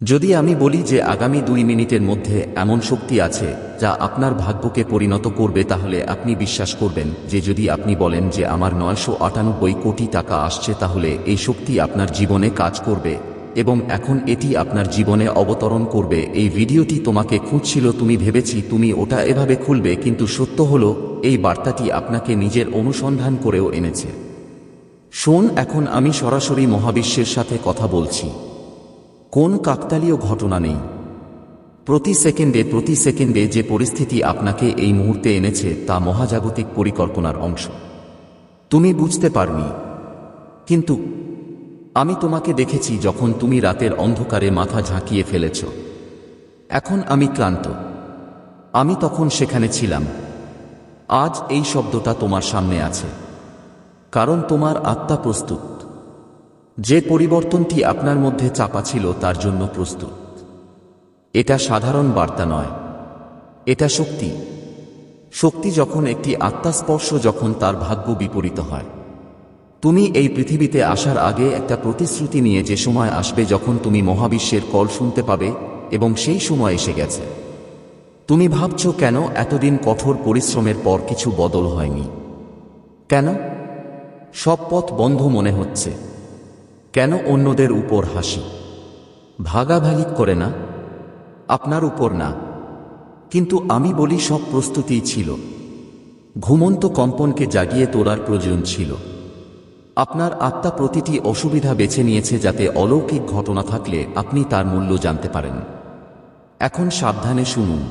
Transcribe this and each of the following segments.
যদি আমি বলি যে আগামী দুই মিনিটের মধ্যে এমন শক্তি আছে, যা আপনার ভাগ্যকে পরিণত করবে, তাহলে আপনি বিশ্বাস করবেন যে যদি আপনি বলেন যে আমার নয়শো আটানব্বই কোটি টাকা আসছে, তাহলে এই শক্তি আপনার জীবনে কাজ করবে এবং এখন এটি আপনার জীবনে অবতরণ করবে। এই ভিডিওটি তোমাকে খুঁজছিল, তুমি ভেবেছি তুমি ওটা এভাবে খুলবে, কিন্তু সত্য হলো, এই বার্তাটি আপনাকে নিজের অনুসন্ধান করেও এনেছে। শোন, এখন আমি সরাসরি মহাবিশ্বের সাথে কথা বলছি। কোন কাকতালীয় ঘটনা নেই। প্রতি সেকেন্ডে প্রতি সেকেন্ডে যে পরিস্থিতি আপনাকে এই মুহূর্তে এনেছে তা মহাজাগতিক পরিকল্পনার অংশ। তুমি বুঝতে পারনি। কিন্তু আমি তোমাকে দেখেছি যখন তুমি রাতের অন্ধকারে মাথা ঝাঁকিয়ে ফেলেছ। এখন আমি ক্লান্ত। আমি তখন সেখানে ছিলাম। আজ এই শব্দটা তোমার সামনে আছে। কারণ তোমার আত্মা প্রস্তুত। যে পরিবর্তনটি আপনার মধ্যে চাপা ছিল তার জন্য প্রস্তুত। এটা সাধারণ বার্তা নয়। এটা শক্তি। শক্তি যখন একটি আত্মাস্পর্শ যখন তার ভাগ্য বিপরীত হয়। তুমি এই পৃথিবীতে আসার আগে একটা প্রতিশ্রুতি নিয়ে যে সময় আসবে যখন তুমি মহাবিশ্বের কল শুনতে পাবে এবং সেই সময় এসে গেছে। তুমি ভাবছ, কেন এতদিন কঠোর পরিশ্রমের পর কিছু বদল হয়নি? কেন? সব পথ বন্ধ মনে হচ্ছে। কেন অন্যদের উপর হাসি? ভাগাভাগি করে না? আপনার উপর না। কিন্তু আমি বলি সব প্রস্তুতিই ছিল। ঘুমন্ত কম্পনকে জাগিয়ে তোলার প্রয়োজন ছিল। আপনার আত্মা প্রতিটি অসুবিধা বেছে নিয়েছে যাতে অলৌকিক ঘটনা থাকলে আপনি তার মূল্য জানতে পারেন। এখন সাবধানে শুনুন।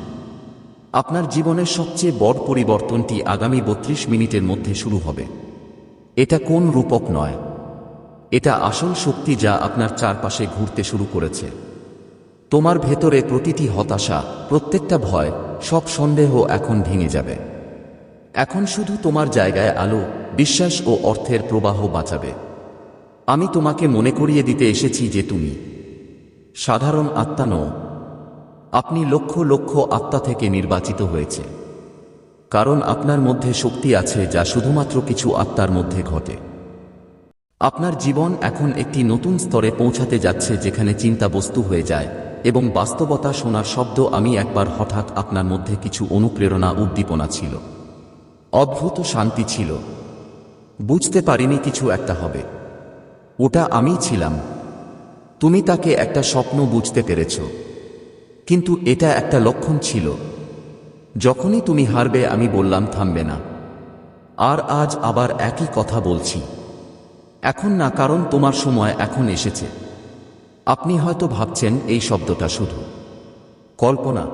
আপনার জীবনের সবচেয়ে বড় পরিবর্তনটি আগামী বত্রিশ মিনিটের মধ্যে শুরু হবে। এটা কোন রূপক নয়? এটা আসল শক্তি যা আপনার চারপাশে ঘুরতে শুরু করেছে। তোমার ভেতরে প্রতিটি হতাশা, প্রত্যেকটা ভয়, সব সন্দেহ এখন ভেঙে যাবে। এখন শুধু তোমার জায়গায় আলো, বিশ্বাস ও অর্থের প্রবাহ বাঁচাবে। আমি তোমাকে মনে করিয়ে দিতে এসেছি যে তুমি সাধারণ আত্মা নও। আপনি লক্ষ লক্ষ আত্মা থেকে নির্বাচিত হয়েছে। কারণ আপনার মধ্যে শক্তি আছে যা শুধুমাত্র কিছু আত্মার মধ্যে ঘটে। আপনার জীবন এখন একটি নতুন স্তরে পৌঁছাতে যাচ্ছে যেখানে চিন্তা বস্তু হয়ে যায়, এবং বাস্তবতা শোনার শব্দ আমি একবার হঠাৎ আপনার মধ্যে কিছু অনুপ্রেরণা উদ্দীপনা ছিল। অদ্ভুত শান্তি ছিল। বুঝতে পারিনি কিছু একটা হবে। ওটা আমি ছিলাম। তুমি তাকে একটা স্বপ্ন বুঝতে পেরেছ। কিন্তু এটা একটা লক্ষণ ছিল। যখনই তুমি হারবে আমি বললাম, থামবে না। আর আজ আবার একই কথা বলছি। এখন না, কারণ তোমার সময় এখন এসেছে। আপনি হয়তো ভাবছেন এই শব্দটা শুধু কল্পনা।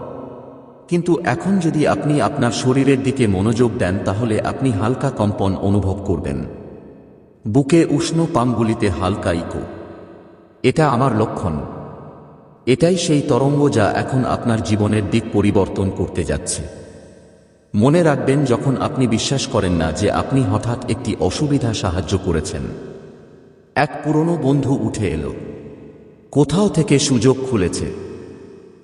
কিন্তু এখন যদি আপনি আপনার শরীরের দিকে মনোযোগ দেন, তাহলে আপনি হালকা কম্পন অনুভব করবেন। বুকে উষ্ণ পামগুলিতে হালকা ইকো। এটা আমার লক্ষণ। এটাই সেই তরঙ্গ যা এখন আপনার জীবনের দিক পরিবর্তন করতে যাচ্ছে। মনে রাখবেন, যখন আপনি বিশ্বাস করেন না যে আপনি হঠাৎ একটি অসুবিধা সাহায্য করেছেন। এক পুরনো বন্ধু উঠে এলো। কোথাও থেকে সুযোগ খুলেছে।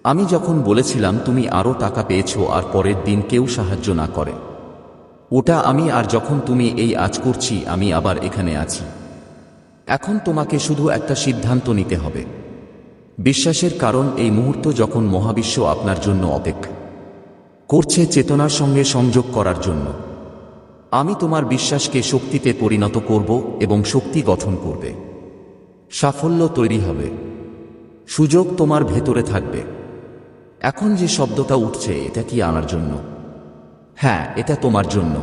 আমি যখন বলেছিলাম, তুমি আরও টাকা পেয়েছ আর পরের দিন কেউ সাহায্য না করে। ওটা আমি আর যখন তুমি এই আজ করছি, আমি আবার এখানে আছি। এখন তোমাকে শুধু একটা সিদ্ধান্ত নিতে হবে। বিশ্বাসের কারণ এই মুহূর্ত যখন মহাবিশ্ব আপনার জন্য অপেক্ষা করছে চেতনার সঙ্গে সংযোগ করার জন্য। আমি তোমার বিশ্বাসকে শক্তিতে পরিণত করব এবং শক্তি গঠন করবে। সাফল্য তৈরি হবে। সুযোগ তোমার ভেতরে থাকবে। এখন যে শব্দটা উঠছে, এটা কি আনার জন্য? হ্যাঁ এটা তোমার জন্য।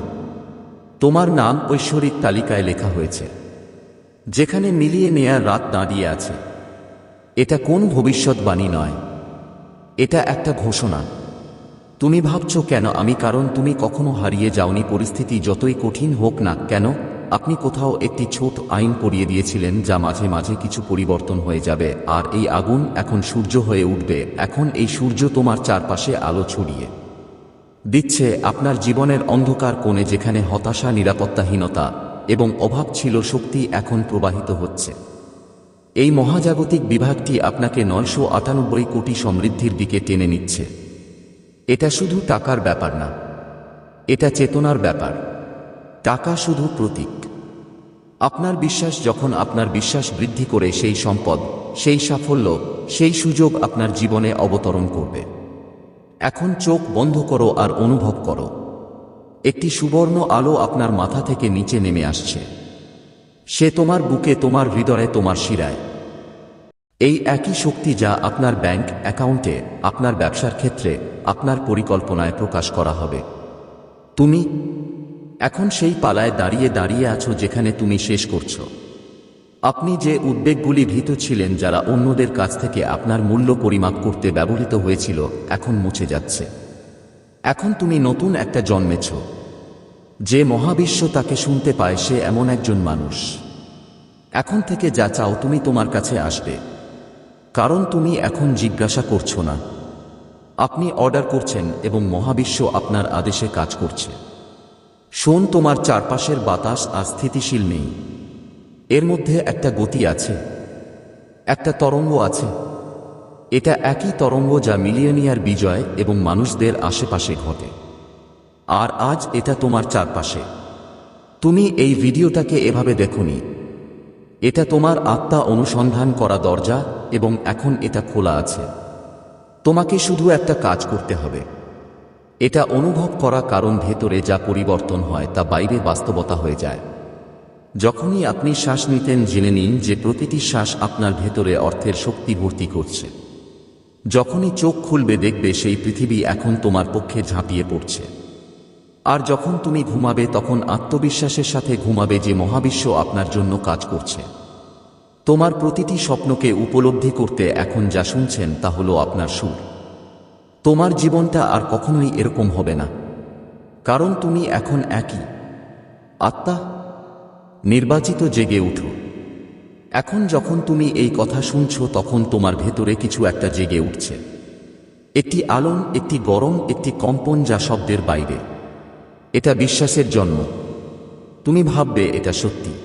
তোমার নাম ঐশ্বরিক তালিকায় লেখা হয়েছে। যেখানে মিলিয়ে নেয়ার রাত দাঁড়িয়ে আছে। এটা কোন ভবিষ্যৎবাণী নয়। এটা একটা ঘোষণা। তুমি ভাবছ কেন? আমি কারণ তুমি কখনো হারিয়ে যাওনি। পরিস্থিতি যতই কঠিন হোক না কেন, আপনি কোথাও একটি ছোট আইন পড়িয়ে দিয়েছিলেন যা মাঝে মাঝে কিছু পরিবর্তন হয়ে যাবে। আর এই আগুন এখন সূর্য হয়ে উঠবে। এখন এই সূর্য তোমার চারপাশে আলো ছড়িয়ে দিচ্ছে। আপনার জীবনের অন্ধকার কোণে যেখানে হতাশা, নিরাপত্তাহীনতা এবং অভাব ছিল, শক্তি এখন প্রবাহিত হচ্ছে। এই মহাজাগতিক বিভাগটি আপনাকে নয়শো আটানব্বই কোটি সমৃদ্ধির দিকে টেনে নিচ্ছে। এটা শুধু টাকার ব্যাপার না, এটা চেতনার ব্যাপার। টাকা শুধু প্রতীক। আপনার বিশ্বাস যখন আপনার বিশ্বাস বৃদ্ধি করে সেই সম্পদ, সেই সাফল্য, সেই সুযোগ আপনার জীবনে অবতরণ করবে। এখন চোখ বন্ধ করো আর অনুভব করো। একটি সুবর্ণ আলো আপনার মাথা থেকে নিচে নেমে আসছে। সে তোমার বুকে তোমার হৃদয়ে তোমার শিরায়। এই একই শক্তি যা আপনার ব্যাংক অ্যাকাউন্টে, আপনার ব্যবসার ক্ষেত্রে, আপনার পরিকল্পনায় প্রকাশ করা হবে। তুমি এখন সেই পালায় দাঁড়িয়ে দাঁড়িয়ে আছো যেখানে তুমি শেষ করছ। আপনি যে উদ্বেগগুলি ভীত ছিলেন যারা অন্যদের কাছ থেকে আপনার মূল্য পরিমাপ করতে ব্যবহৃত হয়েছিল, এখন মুছে যাচ্ছে। এখন তুমি নতুন একটা জন্মেছ। যে মহাবিশ্ব তাকে শুনতে পায় সে এমন একজন মানুষ। এখন থেকে যা চাও তুমি তোমার কাছে আসবে। কারণ তুমি এখন জিজ্ঞাসা করছ না। আপনি অর্ডার করছেন এবং মহাবিশ্ব আপনার আদেশে কাজ করছে। শোন, তোমার চারপাশের বাতাস আর স্থিতিশীল নেই। এর মধ্যে একটা গতি আছে। একটা তরঙ্গ আছে। এটা একই তরঙ্গ যা মিলিয়নিয়ার বিজয় এবং মানুষদের আশেপাশে ঘটে। আর আজ এটা তোমার চারপাশে। তুমি এই ভিডিওটাকে এভাবে দেখনি। এটা তোমার আত্মা অনুসন্ধান করা দরজা এবং এখন এটা খোলা আছে। তোমাকে শুধু একটা কাজ করতে হবে। এটা অনুভব করা কারণ ভেতরে যা পরিবর্তন হয় তা বাইরে বাস্তবতা হয়ে যায়। যখনই আপনি শ্বাস নিতেন, জেনে নিন যে প্রতিটি শ্বাস আপনার ভেতরে অর্থের শক্তি ভর্তি করছে। যখনই চোখ খুলবে, দেখবে সেই পৃথিবী এখন তোমার পক্ষে ঝাঁপিয়ে পড়ছে। আর যখন তুমি ঘুমাবে, তখন আত্মবিশ্বাসের সাথে ঘুমাবে যে মহাবিশ্ব আপনার জন্য কাজ করছে। তোমার প্রতিটি স্বপ্নকে উপলব্ধি করতে এখন যা শুনছেন তা হলো আপনার সুর। তোমার জীবনটা আর কখনোই এরকম হবে না। কারণ তুমি এখন একই। আত্মা, নির্বাচিত জেগে উঠো। এখন যখন তুমি এই কথা শুনছ, তখন তোমার ভেতরে কিছু একটা জেগে উঠছে। একটি আলোন, একটি গরম, একটি কম্পন যা শব্দের বাইরে। এটা বিশ্বাসের জন্ম। তুমি ভাববে এটা সত্যি।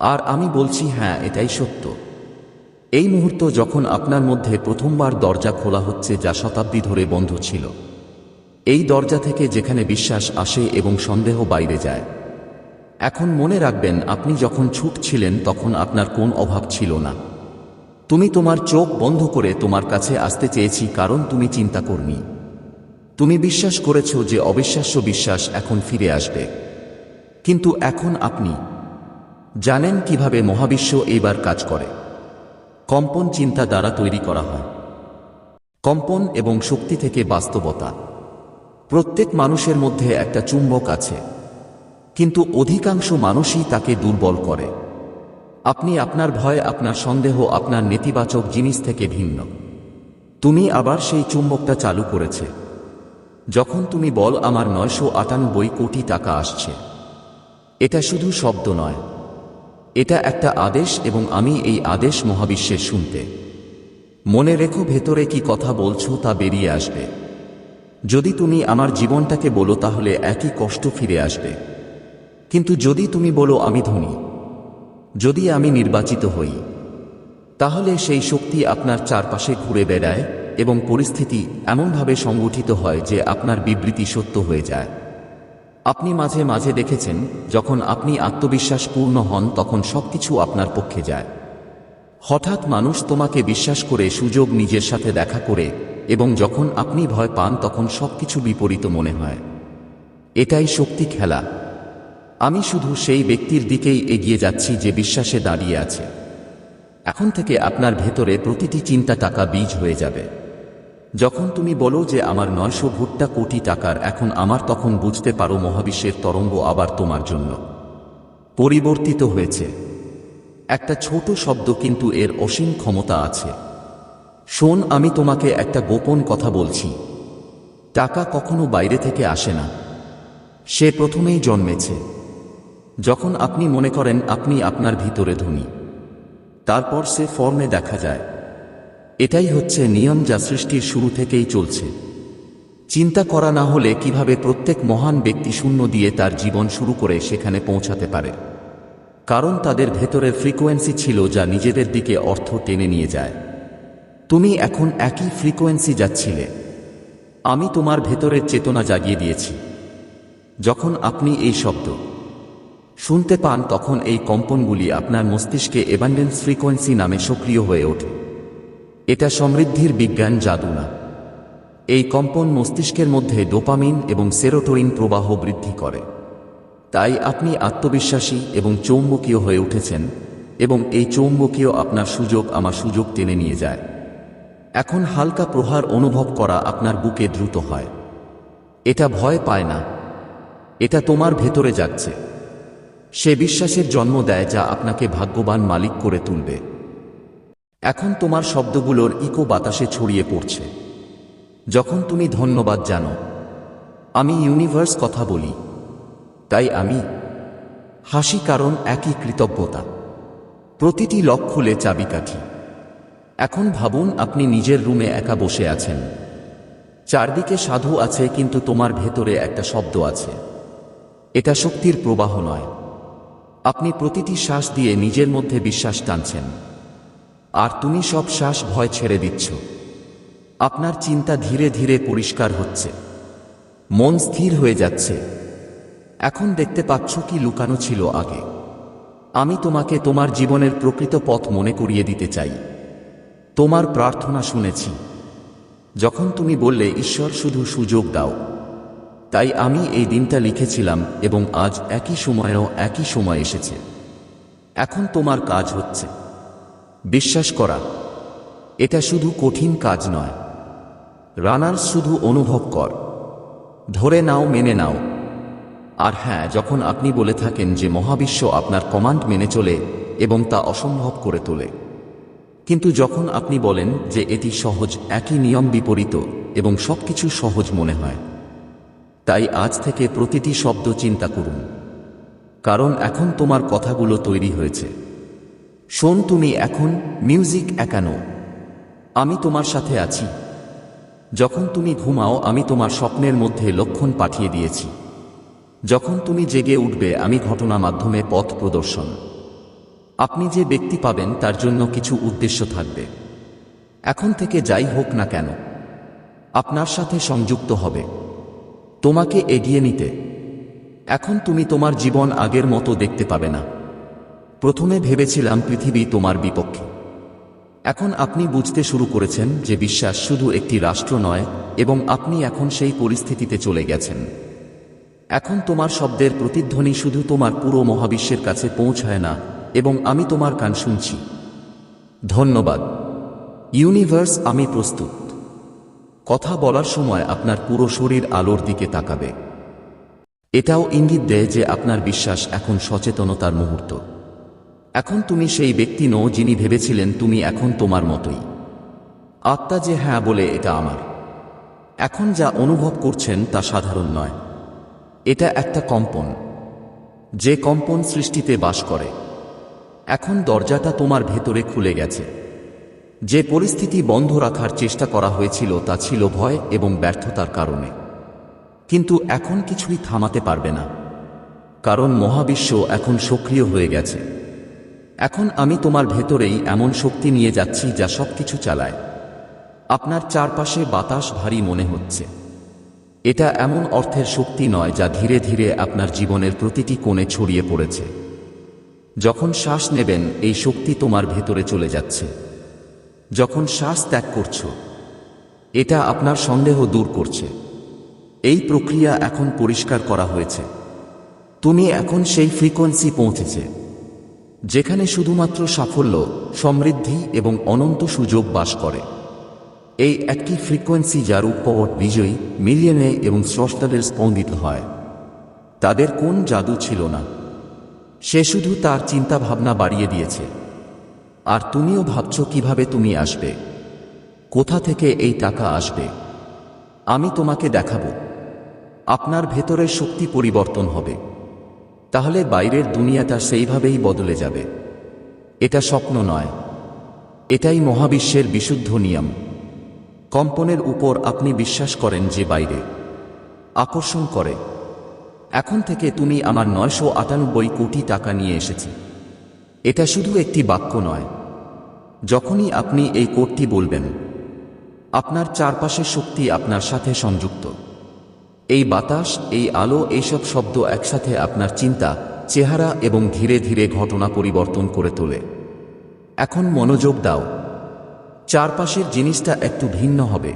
আর আমি বলছি হ্যাঁ এটাই সত্য। এই মুহূর্ত যখন আপনার মধ্যে প্রথমবার দরজা খোলা হচ্ছে যা শতাব্দী ধরে বন্ধ ছিল, এই দরজা থেকে যেখানে বিশ্বাস আসে এবং সন্দেহ বাইরে যায়। এখন মনে রাখবেন, আপনি যখন ছুট ছিলেন তখন আপনার কোন অভাব ছিল না। তুমি তোমার চোখ বন্ধ করে তোমার কাছে আসতে চেয়েছি কারণ তুমি চিন্তা করনি তুমি বিশ্বাস করেছ যে অবিশ্বাস্য বিশ্বাস এখন ফিরে আসবে। কিন্তু এখন আপনি জানেন কীভাবে মহাবিশ্ব এইবার কাজ করে। কম্পন চিন্তা দ্বারা তৈরি করা হয়। কম্পন এবং শক্তি থেকে বাস্তবতা। প্রত্যেক মানুষের মধ্যে একটা চুম্বক আছে। কিন্তু অধিকাংশ মানুষই তাকে দুর্বল করে। আপনি আপনার ভয়, আপনার সন্দেহ, আপনার নেতিবাচক জিনিস থেকে ভিন্ন। তুমি আবার সেই চুম্বকটা চালু করেছে। যখন তুমি বল, আমার নয়শো আটানব্বই কোটি টাকা আসছে। এটা শুধু শব্দ নয়। এটা একটা আদেশ এবং আমি এই আদেশ মহাবিশ্বের শুনতে। মনে রেখো ভেতরে কি কথা বলছো তা বেরিয়ে আসবে। যদি তুমি আমার জীবনটাকে বলো তাহলে একই কষ্ট ফিরে আসবে। কিন্তু যদি তুমি বলো আমি ধনী, যদি আমি নির্বাচিত হই, তাহলে সেই শক্তি আপনার চারপাশে ঘুরে বেড়ায় এবং পরিস্থিতি এমনভাবে সংগঠিত হয় যে আপনার বিবৃতি সত্য হয়ে যায়। আপনি মাঝে মাঝে দেখেছেন, যখন আপনি আত্মবিশ্বাস পূর্ণ হন, তখন সবকিছু আপনার পক্ষে যায়। হঠাৎ মানুষ তোমাকে বিশ্বাস করে সুযোগ নিজের সাথে দেখা করে, এবং যখন আপনি ভয় পান, তখন সবকিছু বিপরীত মনে হয়। এটাই শক্তি খেলা। আমি শুধু সেই ব্যক্তির দিকেই এগিয়ে যাচ্ছি যে বিশ্বাসে দাঁড়িয়ে আছে। এখন থেকে আপনার ভেতরে প্রতিটি চিন্তা টাকা বীজ হয়ে যাবে। যখন তুমি বলো যে আমার নয়শো ভুট্টা কোটি টাকার এখন আমার তখন বুঝতে পারো মহাবিশ্বের তরঙ্গ আবার তোমার জন্য। পরিবর্তিত হয়েছে। একটা ছোট শব্দ কিন্তু এর অসীম ক্ষমতা আছে। শোন, আমি তোমাকে একটা গোপন কথা বলছি। টাকা কখনো বাইরে থেকে আসে না। সে প্রথমেই জন্মেছে। যখন আপনি মনে করেন আপনি আপনার ভিতরে ধনী, তারপর সে ফর্মে দেখা যায়। এটাই হচ্ছে নিয়ম যা সৃষ্টির শুরু থেকেই চলছে। চিন্তা করা না হলে কীভাবে প্রত্যেক মহান ব্যক্তি শূন্য দিয়ে তার জীবন শুরু করে সেখানে পৌঁছাতে পারে। কারণ তাদের ভেতরের ফ্রিকোয়েন্সি ছিল যা নিজেদের দিকে অর্থ টেনে নিয়ে যায়। তুমি এখন একই ফ্রিকোয়েন্সি যাচ্ছিলে। আমি তোমার ভেতরের চেতনা জাগিয়ে দিয়েছি। যখন আপনি এই শব্দ শুনতে পান তখন এই কম্পনগুলি আপনার মস্তিষ্কে এবান্ডেন্স ফ্রিকোয়েন্সি নামে সক্রিয় হয়ে ওঠে। এটা সমৃদ্ধির বিজ্ঞান জাদু না। এই কম্পন মস্তিষ্কের মধ্যে ডোপামিন এবং সেরোটোইন প্রবাহ বৃদ্ধি করে। তাই আপনি আত্মবিশ্বাসী এবং চৌম্বকীয় হয়ে উঠেছেন এবং এই চৌম্বকীয় আপনার সুযোগ আমার সুযোগ টেনে নিয়ে যায়। এখন হালকা প্রহার অনুভব করা আপনার বুকে দ্রুত হয়। এটা ভয় পায় না। এটা তোমার ভেতরে যাচ্ছে। সে বিশ্বাসের জন্ম দেয় যা আপনাকে ভাগ্যবান মালিক করে তুলবে। এখন তোমার শব্দগুলোর ইকো বাতাসে ছড়িয়ে পড়ছে। যখন তুমি ধন্যবাদ জানো, আমি ইউনিভার্স কথা বলি। তাই আমি হাসি কারণ একই কৃতজ্ঞতা। প্রতিটি লক খুলে চাবিকাঠি। এখন ভাবুন আপনি নিজের রুমে একা বসে আছেন। চারদিকে সাধু আছে কিন্তু তোমার ভেতরে একটা শব্দ আছে। এটা শক্তির প্রবাহ নয়। আপনি প্রতিটি শ্বাস দিয়ে নিজের মধ্যে বিশ্বাস টানছেন। আর তুমি সব শ্বাস ভয় ছেড়ে দিচ্ছ। আপনার চিন্তা ধীরে ধীরে পরিষ্কার হচ্ছে। মন স্থির হয়ে যাচ্ছে। এখন দেখতে পাচ্ছ কি লুকানো ছিল আগে। আমি তোমাকে তোমার জীবনের প্রকৃত পথ মনে করিয়ে দিতে চাই। তোমার প্রার্থনা শুনেছি। যখন তুমি বললে, ঈশ্বর, শুধু সুযোগ দাও। তাই আমি এই দিনটা লিখেছিলাম এবং আজ একই সময়েও একই সময় এসেছে। এখন তোমার কাজ হচ্ছে। বিশ্বাস করা। এটা শুধু কঠিন কাজ নয়। রানার শুধু অনুভব কর। ধরে নাও, মেনে নাও। আর হ্যাঁ যখন আপনি বলে থাকেন যে মহাবিশ্ব আপনার কমান্ড মেনে চলে এবং তা অসম্ভব করে তোলে। কিন্তু যখন আপনি বলেন যে এটি সহজ, একই নিয়ম বিপরীত এবং সবকিছু সহজ মনে হয়, তাই আজ থেকে প্রতিটি শব্দ চিন্তা করুন। কারণ এখন তোমার কথাগুলো তৈরি হয়েছে। শোন তুমি এখন মিউজিক একানো। আমি তোমার সাথে আছি। যখন তুমি ঘুমাও, আমি তোমার স্বপ্নের মধ্যে লক্ষণ পাঠিয়ে দিয়েছি। যখন তুমি জেগে উঠবে, আমি ঘটনা মাধ্যমে পথ প্রদর্শন। আপনি যে ব্যক্তি পাবেন, তার জন্য কিছু উদ্দেশ্য থাকবে। এখন থেকে যাই হোক না কেন, আপনার সাথে সংযুক্ত হবে। তোমাকে এগিয়ে নিতে। এখন তুমি তোমার জীবন আগের মতো দেখতে পাবে না। প্রথমে ভেবেছিলাম পৃথিবী তোমার বিপক্ষে। এখন আপনি বুঝতে শুরু করেছেন যে বিশ্বাস শুধু একটি রাষ্ট্র নয়, এবং আপনি এখন সেই পরিস্থিতিতে চলে গেছেন। এখন তোমার শব্দের প্রতিধ্বনি শুধু তোমার পুরো মহাবিশ্বের কাছে পৌঁছায় না, এবং আমি তোমার কান শুনছি। ধন্যবাদ। ইউনিভার্স, আমি প্রস্তুত। কথা বলার সময় আপনার পুরো শরীর আলোর দিকে তাকাবে। এটাও ইঙ্গিত দেয় যে আপনার বিশ্বাস এখন সচেতনতার মুহূর্ত। এখন তুমি সেই ব্যক্তি নও যিনি ভেবেছিলেন তুমি এখন তোমার মতোই। আত্মা যে হ্যাঁ বলে এটা আমার। এখন যা অনুভব করছেন তা সাধারণ নয়। এটা একটা কম্পন। যে কম্পন সৃষ্টিতে বাস করে। এখন দরজাটা তোমার ভেতরে খুলে গেছে। যে পরিস্থিতি বন্ধ রাখার চেষ্টা করা হয়েছিল তা ছিল ভয় এবং ব্যর্থতার কারণে। কিন্তু এখন কিছুই থামাতে পারবে না। কারণ মহাবিশ্ব এখন সক্রিয় হয়ে গেছে। এখন আমি তোমার ভেতরেই এমন শক্তি নিয়ে যাচ্ছি যা সবকিছু চালায়। আপনার চারপাশে বাতাস ভারী মনে হচ্ছে। এটা এমন অর্থের শক্তি নয় যা ধীরে ধীরে আপনার জীবনের প্রতিটি কোণে ছড়িয়ে পড়েছে। যখন শ্বাস নেবেন, এই শক্তি তোমার ভেতরে চলে যাচ্ছে। যখন শ্বাস ত্যাগ করছ, এটা আপনার সন্দেহ দূর করছে। এই প্রক্রিয়া এখন পরিষ্কার করা হয়েছে। তুমি এখন সেই ফ্রিকোয়েন্সি পৌঁছেছে। যেখানে শুধুমাত্র সাফল্য, সমৃদ্ধি এবং অনন্ত সুযোগ বাস করে। এই একটি ফ্রিকোয়েন্সি যার উপর বিজয়ী, মিলিয়নে এবং স্রষ্টাদের স্পন্দিত হয়। তাদের কোন জাদু ছিল না। সে শুধু তার চিন্তা ভাবনা বাড়িয়ে দিয়েছে। আর তুমিও ভাবছ কীভাবে তুমি আসবে? কোথা থেকে এই টাকা আসবে? আমি তোমাকে দেখাবো। আপনার ভেতরের শক্তি পরিবর্তন হবে। তাহলে বাইরের দুনিয়াটা সেইভাবেই বদলে যাবে। এটা স্বপ্ন নয়। এটাই মহাবিশ্বের বিশুদ্ধ নিয়ম। কম্পনের উপর আপনি বিশ্বাস করেন যে বাইরে। আকর্ষণ করে। এখন থেকে তুমি আমার নয়শো আটানব্বই কোটি টাকা নিয়ে এসেছি। এটা শুধু একটি বাক্য নয়। যখনই আপনি এই কোডটি বলবেন, আপনার চারপাশের শক্তি আপনার সাথে সংযুক্ত। এই বাতাস, এই আলো, এইসব শব্দ একসাথে আপনার চিন্তা, চেহারা এবং ধীরে ধীরে ঘটনা পরিবর্তন করে তোলে। এখন মনোযোগ দাও। চারপাশের জিনিসটা একটু ভিন্ন হবে।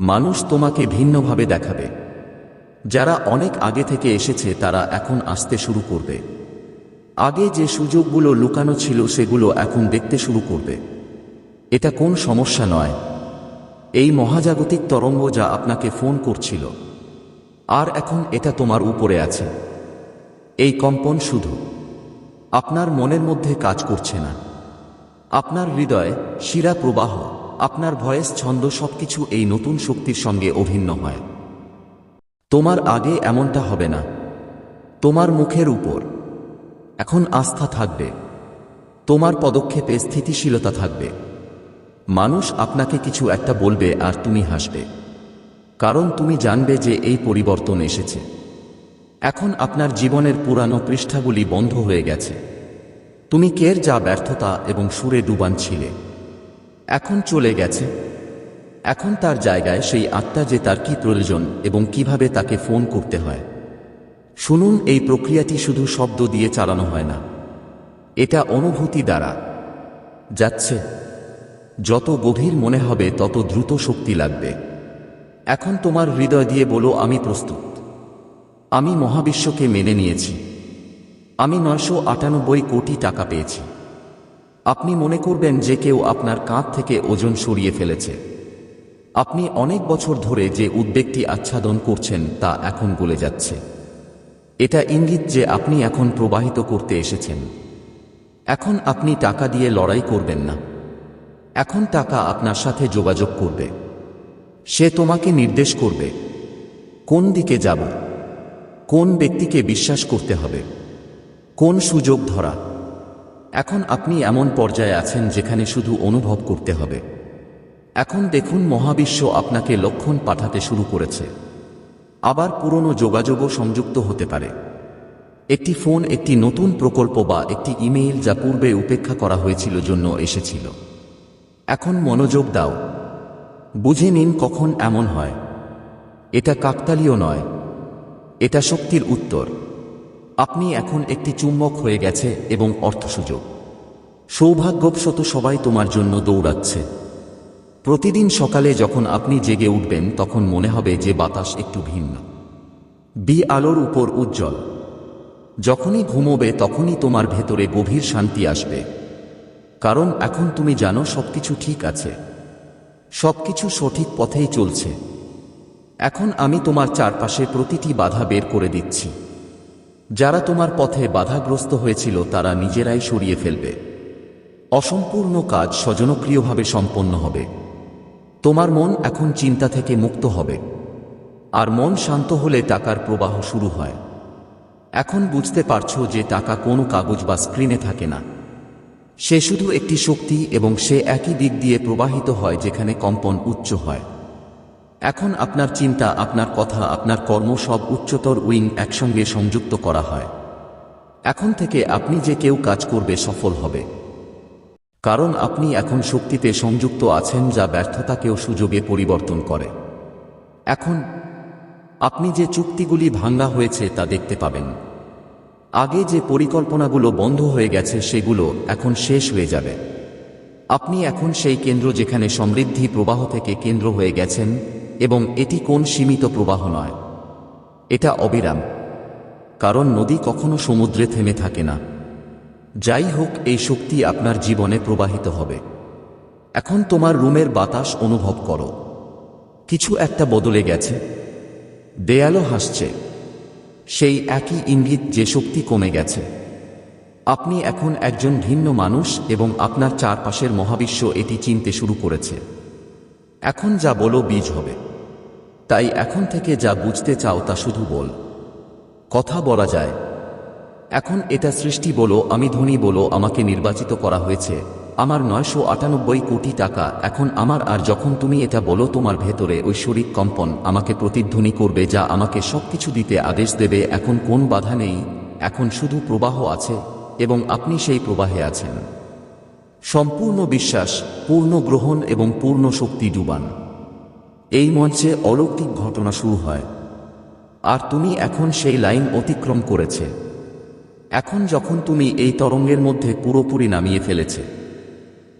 মানুষ তোমাকে ভিন্নভাবে দেখাবে। যারা অনেক আগে থেকে এসেছে, তারা এখন আসতে শুরু করবে। আগে যে সুযোগগুলো লুকানো ছিল, সেগুলো এখন দেখতে শুরু করবে। এটা কোন সমস্যা নয়। এই মহাজাগতিক তরঙ্গ যা আপনাকে ফোন করছিল। আর এখন এটা তোমার উপরে আছে। এই কম্পন শুধু আপনার মনের মধ্যে কাজ করছে না। আপনার হৃদয়, শিরা প্রবাহ, আপনার ভয়েস ছন্দ সবকিছু এই নতুন শক্তির সঙ্গে অভিন্ন হয়। তোমার আগে এমনটা হবে না। তোমার মুখের উপর এখন আস্থা থাকবে। তোমার পদক্ষেপে স্থিতিশীলতা থাকবে। মানুষ আপনাকে কিছু একটা বলবে আর তুমি হাসবে। কারণ তুমি জানবে যে এই পরিবর্তন এসেছে। এখন আপনার জীবনের পুরানো পৃষ্ঠাগুলি বন্ধ হয়ে গেছে। তুমি কের যা ব্যর্থতা এবং সুরে ডুবান ছিলে। এখন চলে গেছে। এখন তার জায়গায় সেই আত্মা যে তার কি প্রয়োজন এবং কীভাবে তাকে ফোন করতে হয়। শুনুন, এই প্রক্রিয়াটি শুধু শব্দ দিয়ে চালানো হয় না। এটা অনুভূতি দ্বারা যাচ্ছে। যত গভীর মনে হবে, তত দ্রুত শক্তি লাগবে। এখন তোমার হৃদয় দিয়ে বলো, আমি প্রস্তুত। আমি মহাবিশ্বকে মেনে নিয়েছি। আমি নয়শো আটানব্বই কোটি টাকা পেয়েছি। আপনি মনে করবেন যে কেউ আপনার কাঁধ থেকে ওজন সরিয়ে ফেলেছে। আপনি অনেক বছর ধরে যে উদ্বেগটি আচ্ছাদন করছেন, তা এখন গলে যাচ্ছে। এটা ইঙ্গিত যে আপনি এখন প্রবাহিত করতে এসেছেন। এখন আপনি টাকা দিয়ে লড়াই করবেন না। এখন টাকা আপনার সাথে যোগাযোগ করবে। সে তোমাকে নির্দেশ করবে। কোন দিকে যাব? কোন ব্যক্তিকে বিশ্বাস করতে হবে? কোন সুযোগ ধরা? এখন আপনি এমন পর্যায়ে আছেন যেখানে শুধু অনুভব করতে হবে। এখন দেখুন মহাবিশ্ব আপনাকে লক্ষণ পাঠাতে শুরু করেছে। আবার পুরনো যোগাযোগও সংযুক্ত হতে পারে। একটি ফোন, একটি নতুন প্রকল্প বা একটি ইমেইল যা পূর্বে উপেক্ষা করা হয়েছিল জন্য এসেছিল। এখন মনোযোগ দাও। বুঝে নিন কখন এমন হয়। এটা কাকতালীয় নয়। এটা শক্তির উত্তর। আপনি এখন একটি চুম্বক হয়ে গেছে এবং অর্থ সুযোগ সৌভাগ্যবশত সবাই তোমার জন্য দৌড়াচ্ছে। প্রতিদিন সকালে যখন আপনি জেগে উঠবেন, তখন মনে হবে যে বাতাস একটু ভিন্ন। বি আলোর উপর উজ্জ্বল। যখনই ঘুমোবে, তখনই তোমার ভেতরে গভীর শান্তি আসবে। কারণ এখন তুমি জানো সবকিছু ঠিক আছে। সবকিছু সঠিক পথেই চলছে। এখন আমি তোমার চারপাশে প্রতিটি বাধা বের করে দিচ্ছি। যারা তোমার পথে বাধাগ্রস্ত হয়েছিল, তারা নিজেরাই সরিয়ে ফেলবে। অসম্পূর্ণ কাজ স্বজনক্রিয়ভাবে সম্পন্ন হবে। তোমার মন এখন চিন্তা থেকে মুক্ত হবে। আর মন শান্ত হলে টাকার প্রবাহ শুরু হয়। এখন বুঝতে পারছ যে টাকা কোনো কাগজ বা স্ক্রিনে থাকে না। সে শুধু একটি শক্তি এবং সে একই দিক দিয়ে প্রবাহিত হয় যেখানে কম্পন উচ্চ হয়। এখন আপনার চিন্তা, আপনার কথা, আপনার কর্ম সব উচ্চতর উইং একসঙ্গে সংযুক্ত করা হয়। এখন থেকে আপনি যে কেউ কাজ করবে সফল হবে। কারণ আপনি এখন শক্তিতে সংযুক্ত আছেন যা ব্যর্থতাকেও সুযোগে পরিবর্তন করে। এখন আপনি যে চুক্তিগুলি ভাঙ্গা হয়েছে তা দেখতে পাবেন। আগে যে পরিকল্পনাগুলো বন্ধ হয়ে গেছে সেগুলো এখন শেষ হয়ে যাবে। আপনি এখন সেই কেন্দ্র যেখানে সমৃদ্ধি প্রবাহ থেকে কেন্দ্র হয়ে গেছেন এবং এটি কোন সীমিত প্রবাহ নয়। এটা অবিরাম। কারণ নদী কখনো সমুদ্রে থেমে থাকে না। যাই হোক, এই শক্তি আপনার জীবনে প্রবাহিত হবে। এখন তোমার রুমের বাতাস অনুভব করো। কিছু একটা বদলে গেছে। দেয়ালও হাসছে। সেই একই ইঙ্গিত যে শক্তি কমে গেছে। আপনি এখন একজন ভিন্ন মানুষ এবং আপনার চারপাশের মহাবিশ্ব এটি চিনতে শুরু করেছে। এখন যা বলো বীজ হবে। তাই এখন থেকে যা বুঝতে চাও তা শুধু বল। কথা বলা যায়। এখন এটা সৃষ্টি বলো, আমি ধনী বলো, আমাকে নির্বাচিত করা হয়েছে। আমার নয়শো আটানব্বই কোটি টাকা, এখন আমার, আর যখন তুমি এটা বলো তোমার ভেতরে ঐশ্বরিক কম্পন আমাকে প্রতিধ্বনি করবে যা আমাকে সবকিছু দিতে আদেশ দেবে, এখন কোন বাধা নেই, এখন শুধু প্রবাহ আছে, এবং আপনি সেই প্রবাহে আছেন। সম্পূর্ণ বিশ্বাস, পূর্ণ গ্রহণ এবং পূর্ণ শক্তি ডুবান। এই মঞ্চে অলৌকিক ঘটনা শুরু হয়। আর তুমি এখন সেই লাইন অতিক্রম করেছে। এখন যখন তুমি এই তরঙ্গের মধ্যে পুরোপুরি নামিয়ে ফেলেছে।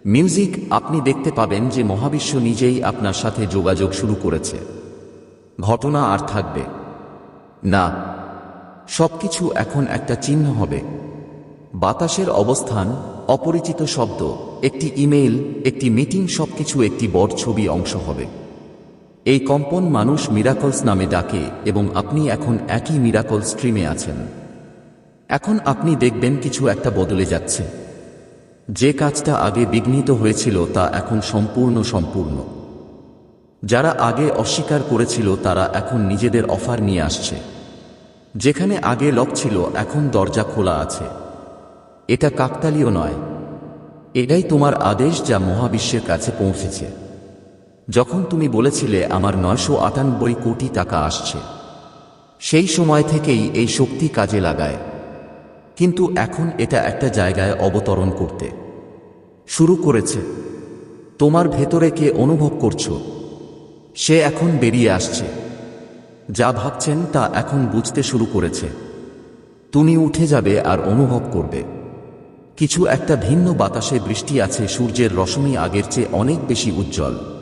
মিউজিক আপনি দেখতে পাবেন যে মহাবিশ্ব নিজেই আপনার সাথে যোগাযোগ শুরু করেছে। ঘটনা আর থাকবে। না, সবকিছু এখন একটা চিহ্ন হবে। বাতাসের অবস্থান, অপরিচিত শব্দ, একটি ইমেইল, একটি মিটিং, সবকিছু একটি বড় ছবি অংশ হবে। এই কম্পন মানুষ মিরাকলস নামে ডাকে এবং আপনি এখন একই মিরাকল স্ট্রিমে আছেন। এখন আপনি দেখবেন কিছু একটা বদলে যাচ্ছে। যে কাজটা আগে বিঘ্নিত হয়েছিল তা এখন সম্পূর্ণ সম্পূর্ণ। যারা আগে অস্বীকার করেছিল তারা এখন নিজেদের অফার নিয়ে আসছে। যেখানে আগে লক ছিল, এখন দরজা খোলা আছে। এটা কাকতালীয় নয়। এটাই তোমার আদেশ যা মহাবিশ্বের কাছে পৌঁছেছে। যখন তুমি বলেছিলে, আমার নয়শো আটানব্বই কোটি টাকা আসছে। সেই সময় থেকেই এই শক্তি কাজে লাগায়। কিন্তু এখন এটা একটা জায়গায় অবতরণ করতে। শুরু করেছে। তোমার ভেতরে কে অনুভব করছ? সে এখন বেরিয়ে আসছে। যা ভাবছেন তা এখন বুঝতে শুরু করেছে। তুমি উঠে যাবে আর অনুভব করবে। কিছু একটা ভিন্ন বাতাসে বৃষ্টি আছে, সূর্যের রশ্মি আগের চেয়ে অনেক বেশি উজ্জ্বল।